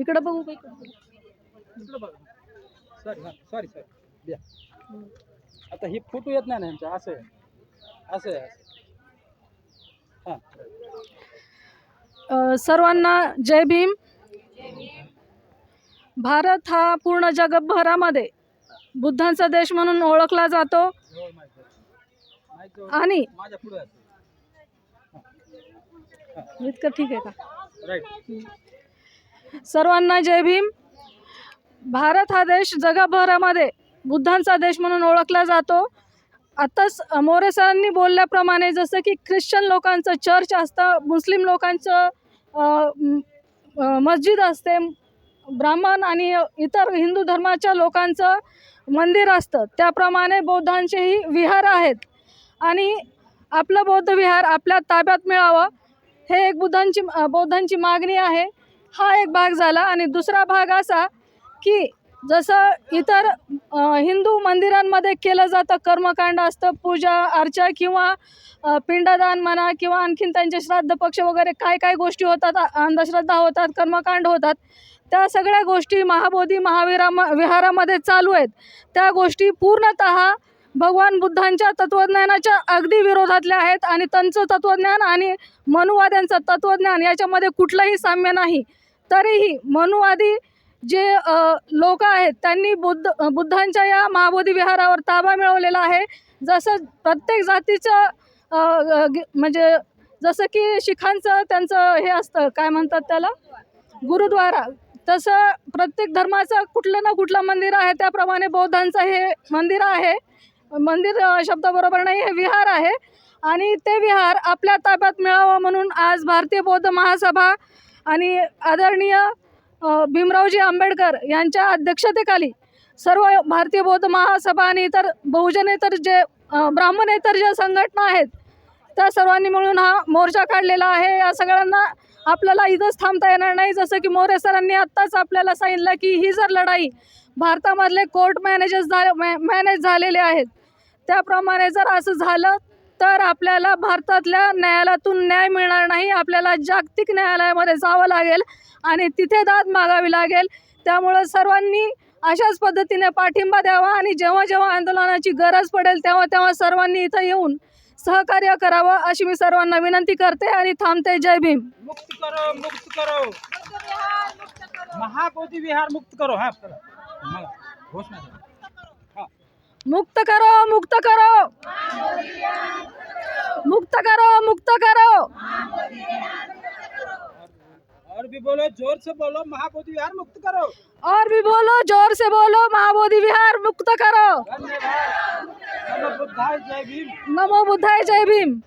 इकडं बघू का इकडं बघू? इकडं बघा सॉरी सॉरी आता ही फोटो येत नाही ना यांच्या असं असं हां. सर्वांना जय भीम. भारत हा पूर्ण जगभरामध्ये बुद्धांचा देश म्हणून ओळखला जातो. आणि इतकं ठीक आहे का? सर्वांना जय भीम. भारत हा देश जगभरामध्ये बुद्धांचा देश म्हणून ओळखला जातो. आत्ताच मोरे सरांनी बोलल्याप्रमाणे जसं की ख्रिश्चन लोकांचं चर्च असतं मुस्लिम लोकांचं मस्जिद असते ब्राह्मण आणि इतर हिंदू धर्माच्या लोकांचं मंदिर असतं. त्याप्रमाणे बौद्धांचेही विहार आहेत. आणि आपलं बौद्ध विहार आपल्या ताब्यात मिळावं हे एक बुद्धांची बौद्धांची मागणी आहे. हा एक भाग झाला आणि दुसरा भाग असा की जसं इतर हिंदू मंदिरांमध्ये केलं जातं कर्मकांड असतं पूजा अर्चा किंवा पिंडदान म्हणा किंवा आणखीन त्यांचे श्राद्ध पक्ष वगैरे काय काय गोष्टी होतात अंधश्रद्धा होतात कर्मकांड होतात त्या सगळ्या गोष्टी महाबोधी महावीरा विहारामध्ये चालू आहेत. त्या गोष्टी पूर्णत भगवान बुद्धांच्या तत्त्वज्ञानाच्या अगदी विरोधातल्या आहेत आणि त्यांचं तत्त्वज्ञान आणि मनुवाद्यांचं तत्त्वज्ञान याच्यामध्ये कुठलंही साम्य नाही. तरीही मनुवादी जे लोक आहेत त्यांनी बुद्ध बुद्धांच्या या महाबोधी विहारावर ताबा मिळवलेला आहे. जसं प्रत्येक जातीचं म्हणजे जसं की शिखांचं त्यांचं हे असतं काय म्हणतात त्याला? गुरुद्वारा. तसं प्रत्येक धर्माचं कुठलं ना कुठलं मंदिर आहे त्याप्रमाणे बौद्धांचं हे मंदिर आहे. मंदिर शब्दाबरोबर नाही हे विहार आहे. आणि ते विहार आपल्या ताब्यात मिळावं म्हणून आज भारतीय बौद्ध महासभा आणि आदरणीय भीमरावजी आंबेडकर यांच्या अध्यक्षतेखाली सर्व भारतीय बौद्ध महासभा आणि इतर बहुजनेतर जे ब्राह्मणेतर ज्या संघटना आहेत त्या सर्वांनी मिळून हा मोर्चा काढलेला आहे. या सगळ्यांना आपल्याला इथंच थांबता येणार नाही. जसं की मोरे सरांनी आत्ताच आपल्याला सांगितलं की ही जर लढाई भारतामधले कोर्ट मॅनेजर्स झाले मॅ मॅनेज झालेले आहेत त्याप्रमाणे जर असं झालं तर आपल्याला भारतातल्या न्यायालयातून न्याय मिळणार नाही आपल्याला जागतिक न्यायालयामध्ये जावं लागेल आणि तिथे दाद मागावी लागेल. त्यामुळं सर्वांनी अशाच पद्धतीने पाठिंबा द्यावा आणि जेव्हा जेव्हा आंदोलनाची गरज पडेल तेव्हा तेव्हा सर्वांनी इथं येऊन सहकार्य करावं अशी मी सर्वांना विनंती करते आणि थांबते. जय भीम. मुक्त करो मुक्त करो. महाबोधी विहार मुक्त करो. हा घोषणा मुक्त करो मुक्त करो मुक्त करो मुक्त करो और भी बोलो जोर से बोलो महाबोधी विहार मुक्त करो और भी बोलो जोर से बोलो महाबोधि विहार मुक्त करो धन्यवाद नमो बुद्धाय जय भीम नमो बुद्धाय जय भीम